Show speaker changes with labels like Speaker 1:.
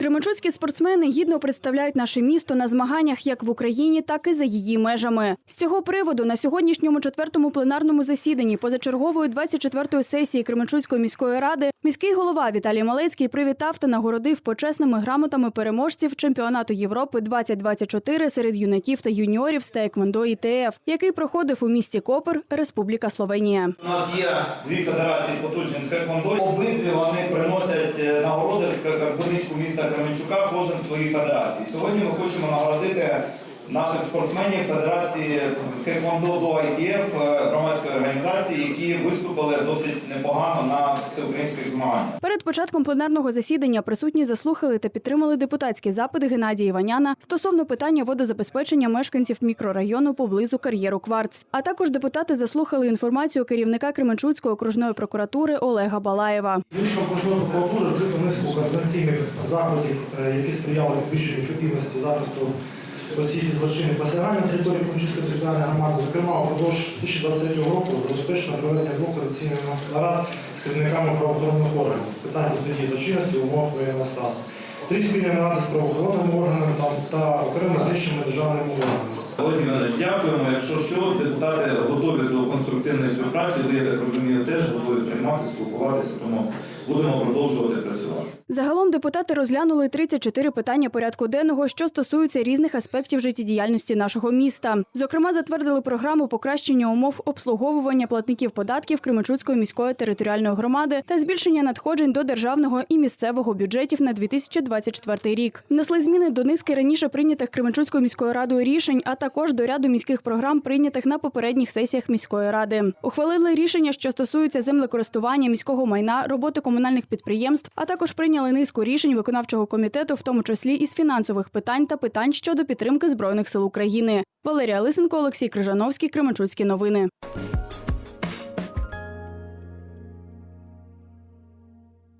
Speaker 1: Кременчуцькі спортсмени гідно представляють наше місто на змаганнях як в Україні, так і за її межами. З цього приводу на сьогоднішньому четвертому пленарному засіданні позачергової 24-ї сесії Кременчуцької міської ради міський голова Віталій Малецький привітав та нагородив почесними грамотами переможців чемпіонату Європи 2024 серед юнаків та юніорів з Таеквондо ІТФ, який проходив у місті Копер, Республіка Словенія.
Speaker 2: У нас є дві федерації потужні Тхеквондо. Обидві вони приносять е, нагороди в скарбничку міста Кременчука, кожен в своїй федерації. Сьогодні ми хочемо нагородити наших спортсменів Федерації Кеквондо до ITF, які виступили досить непогано на всеукраїнських змаганнях.
Speaker 1: Перед початком пленарного засідання присутні заслухали та підтримали депутатський запит Геннадія Іваняна стосовно питання водозабезпечення мешканців мікрорайону поблизу кар'єру Кварц. А також депутати заслухали інформацію керівника Кременчуцької окружної прокуратури Олега Балаєва.
Speaker 3: Вирішила окружної прокуратури вжити низку координаційних заходів, е, які сприяли підвищенню ефективності захисту осіб із злочинних посягань території Кременчуцької територіальної громади. Зокрема, упродовж 2023 року забезпечено проведення двох координаційних нарад з керівниками правоохоронних органів з питань протидії злочинності в умовах воєнного стану. Три спільні наради з правоохоронними органами та, окремо з іншими державними органами.
Speaker 2: Володимир Іванович, дякуємо. Якщо що, депутати готові до конструктивної співпраці. Ви, я так розумію, теж готові приймати, спілкуватися, тому будемо продовжувати.
Speaker 1: Загалом депутати розглянули 34 питання порядку денного, що стосуються різних аспектів життєдіяльності нашого міста. Зокрема, затвердили програму покращення умов обслуговування платників податків Кременчуцької міської територіальної громади та збільшення надходжень до державного і місцевого бюджетів на 2024 рік. Внесли зміни до низки раніше прийнятих Кременчуцькою міською радою рішень, а також до ряду міських програм, прийнятих на попередніх сесіях міської ради. Ухвалили рішення, що стосуються землекористування міського майна, роботи комунальних підприємств, а також прийняли низку рішень виконавчого комітету, в тому числі із фінансових питань та питань щодо підтримки збройних сил України. Валерія Лисенко, Олексій Крижановський, Кременчуцькі новини.